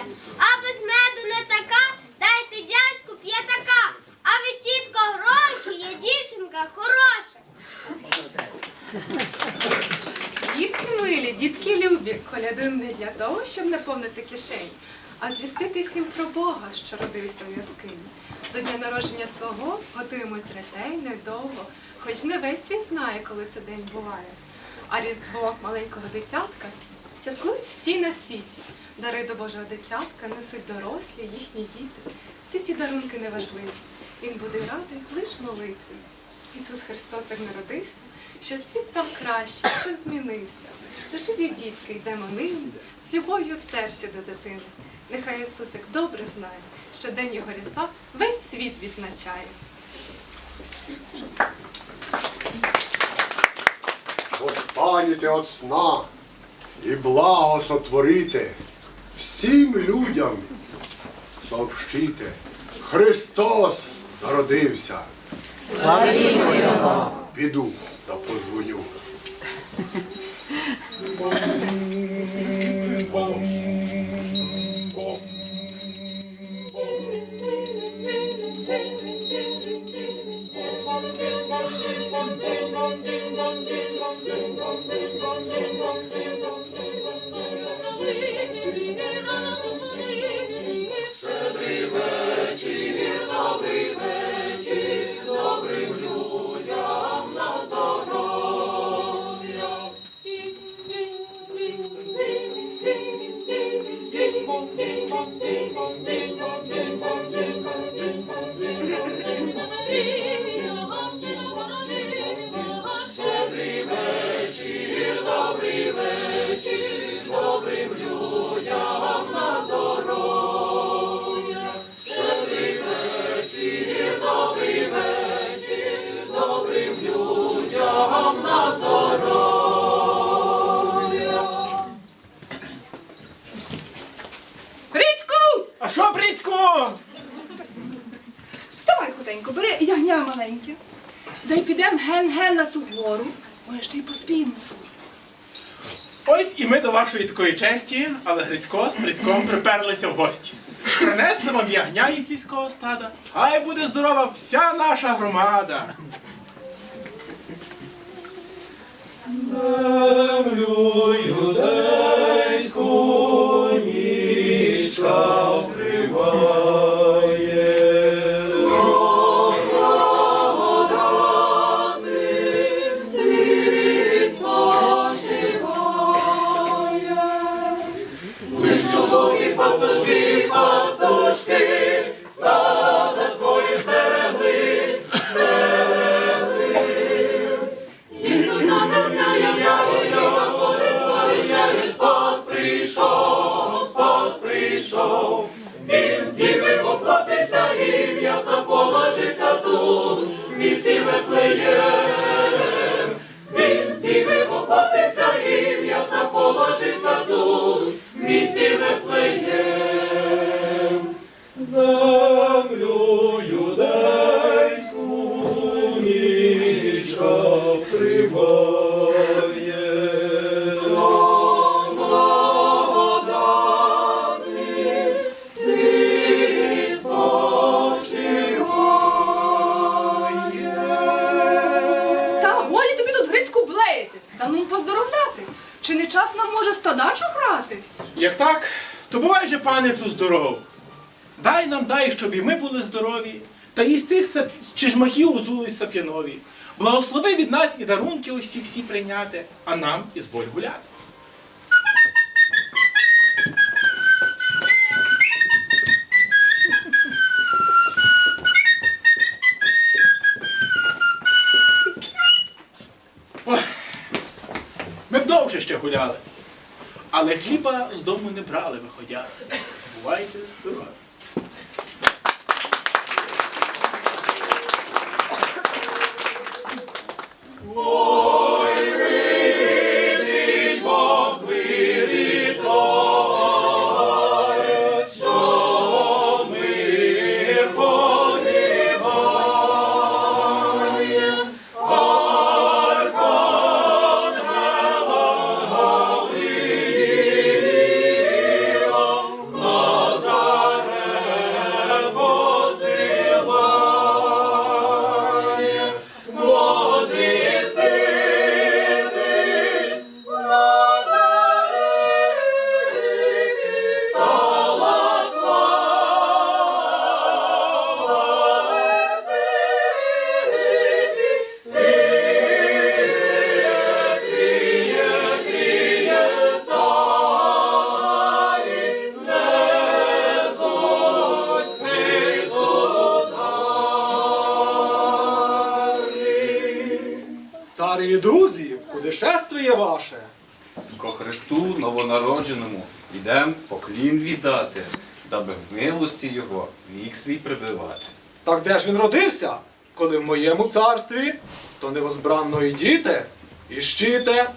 народився. А без меду не така, дайте дядьку п'ятака. А ви, тітко, гроші, є дівчинка хороша. Дітки милі, дітки любі, колядуємо не для того, щоб наповнити кишень, а звістити всім про Бога, що родився в яскині. До дня народження свого готуємось ретельно й довго, хоч не весь світ знає, коли цей день буває. А різдво маленького дитятка святкують всі на світі. Дари до Божого дитятка несуть дорослі, їхні діти. Всі ті дарунки неважливі. Він буде радий лиш молитві. Ісус Христос як народився, що світ став краще, що змінився. Тож любі дітки, йдемо ним з любов'ю в серці до дитини. Нехай Ісусик добре знає, що день його різдва весь світ відзначає. Постанете от сна і благо сотворити, всім людям сообщите, Христос народився. Славімо Його! Піду та позвоню. ンジンゴンジンゴンジンゴンジンゴン ягня маленьке. Дай підемо ген-ген на ту гору. Може, ще й поспіємо. Ось і ми до вашої такої честі, але Грицько з Прицьком приперлися в гості. Принесли вам ягня із сільського стада. Хай буде здорова вся наша громада. Як так, то бувай же, паничу, здоров. Дай нам дай, щоб і ми були здорові, та із тих сап... чижмахів узулись сап'янові. Благослови від нас і дарунки усі всі прийняти, а нам ізволь гуляти. Ми б довше ще гуляли, але хліба з дому не брали, виходя. Бувайте здорові. Цареві друзі, куди шествує ваше? Ко Христу новонародженому ідем поклін віддати, даби в милості його вік свій прибивати. Так де ж він родився? Коли в моєму царстві, то невозбранно йдіте, і щите.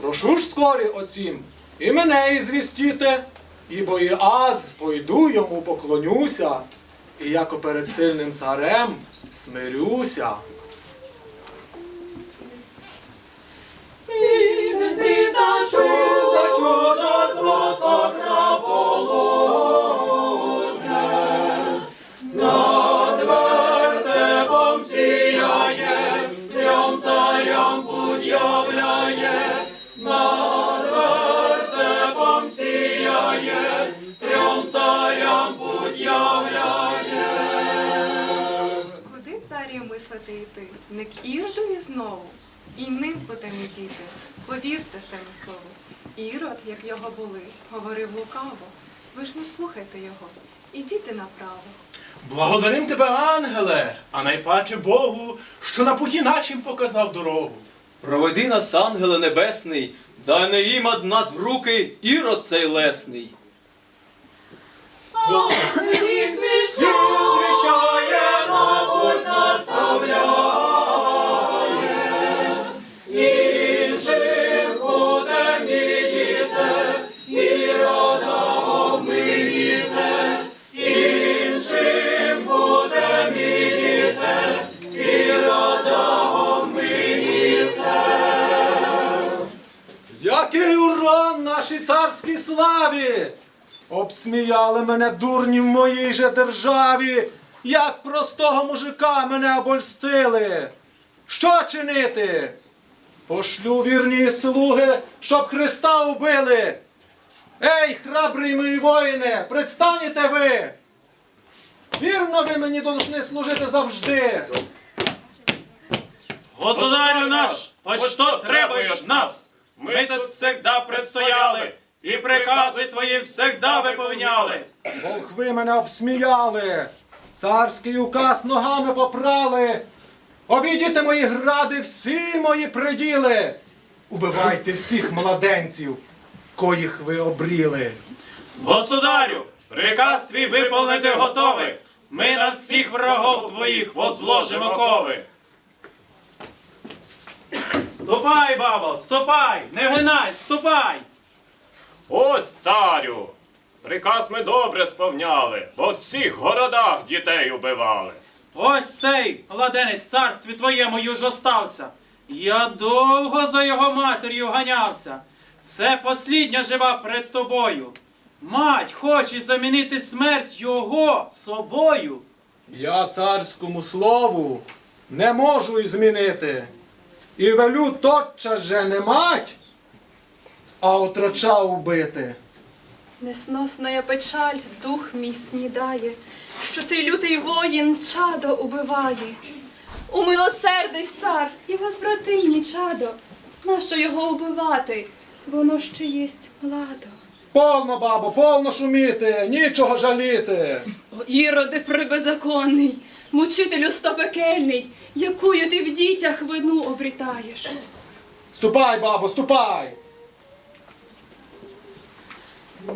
Прошу ж скорі оцім, і мене і звістіте, ібо і аз пойду йому поклонюся, і яко перед сильним царем смирюся. Куди царю мислити йти? Не к Іроду і знову. І ним потем ідіти. Повірте самі слову. Ірод, як його були, говорив лукаво. Ви ж не слухайте його. Ідіте направо. Благодарим тебе, ангеле, а найпаче Богу, що на путі нашим показав дорогу. Проведи нас, ангеле небесний, дай не їм од нас в руки ірод цей лесний. Який нашій царській славі! Обсміяли мене дурні в моїй же державі, як простого мужика мене обольстили. Що чинити? Пошлю вірні слуги, щоб Христа убили. Ей, храбрі мої воїни, предстанете ви! Вірно ви мені должны служити завжди. Государю наш, ось що требуєш від нас? Ми тут всегда предстояли, і прикази твої всегда виповняли. Волхви мене обсміяли, царський указ ногами попрали. Обійдіте мої гради, всі мої приділи. Убивайте всіх младенців, коїх ви обріли. Государю, приказ твій виповнити готовий. Ми на всіх врагов твоїх возложимо кови. Ступай, бабо, ступай, не гинай, ступай. Ось царю! Приказ ми добре сповняли, бо в всіх городах дітей убивали. Ось цей младенець царстві твоєму юж остався. Я довго за його матір'ю ганявся. Це послідня жива пред тобою. Мать хоче замінити смерть його собою. Я царському слову не можу і змінити. І велю тотчас же не мать, а отроча убити. я печаль дух мій снідає, що цей лютий воїн чадо убиває. Умилосердись, цар, і возврати мій чадо. Нащо його убивати? Воно ще єсть младо. Повно, бабо, повно шуміти, нічого жаліти. О, іроди прибезаконний, мучителю стопекельний, якую ти в дітях вину обрітаєш. Ступай, бабо, ступай. Ей,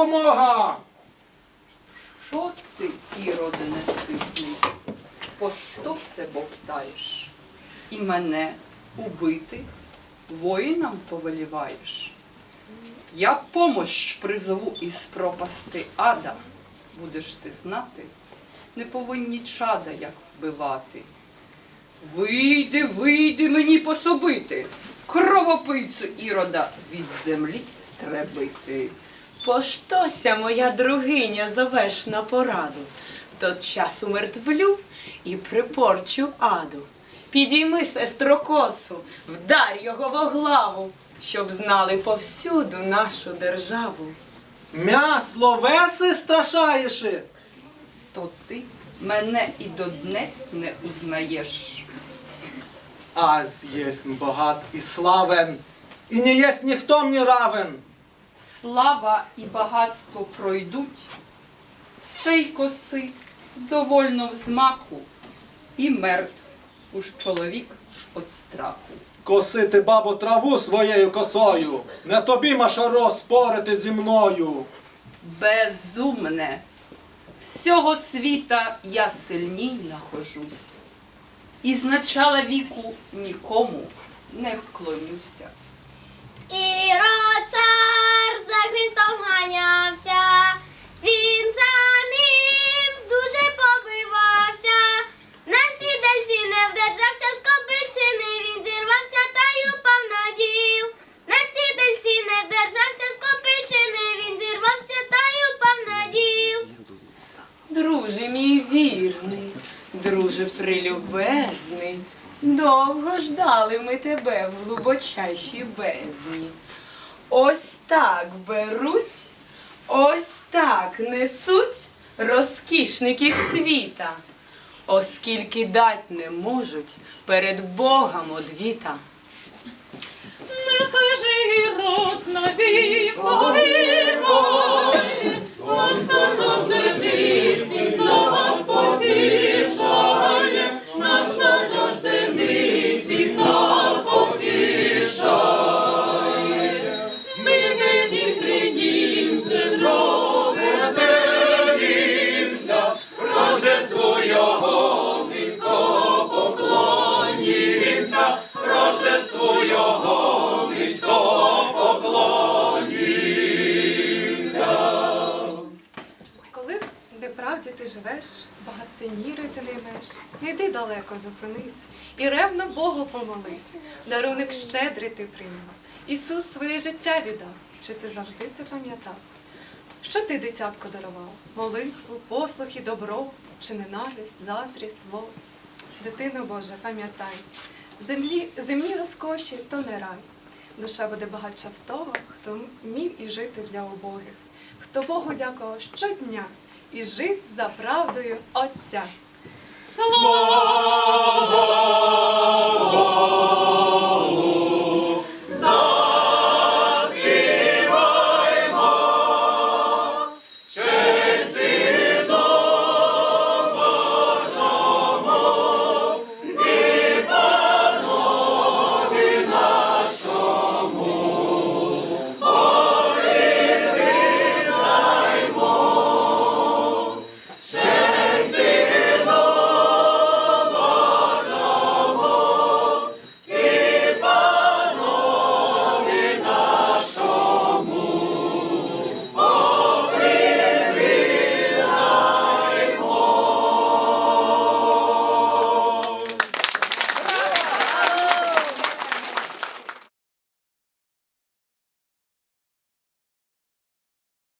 якомога. Що ти, іроде неситний? По що се бовтаєш? І мене убити воїнам повеліваєш? Я помощ призову із пропасти ада. Будеш ти знати, не повинні чада як вбивати. Вийди, вийди мені пособити, кровопийцю ірода від землі стребити. Поштося, моя другиня, зовеш на пораду. В тот час умертвлю і припорчу аду. Підійми сестрокосу, вдар його во главу, щоб знали повсюду нашу державу. М'ясло веси страшаєш. то ти мене і доднес не узнаєш. Аз єсмь богат і славен, і не єсть ніхто мені равен. Слава і багатство пройдуть, сей коси довольно взмаху, і мертв уж чоловік від страху. Косити, бабо, траву своєю косою, не тобі, Машаро, спорити зі мною. Безумне, всього світа я сильній нахожусь, і з начала віку нікому не вклонюся. Друже мій вірний, друже прилюбезний, довго ждали ми тебе в глибочайшій бездні. Ось так беруть, ось так несуть розкішників світа, оскільки дать не можуть перед Богом одвіта. Нехай же ірод навік погибає, осторожний не йди далеко, зупинись, і ревно Богу помолись, дарунок щедрий ти прийняв. Ісус своє життя віддав. Чи ти завжди це пам'ятав? Що ти, дитятко, дарував? Молитву, послух і добро, чи ненависть, заздрість, зло? Дитино Боже, пам'ятай, землі, земні розкоші то не рай. Душа буде багатша в того, хто вмів і жити для убогих, хто Богу дякував щодня і жив за правдою Отця. Слава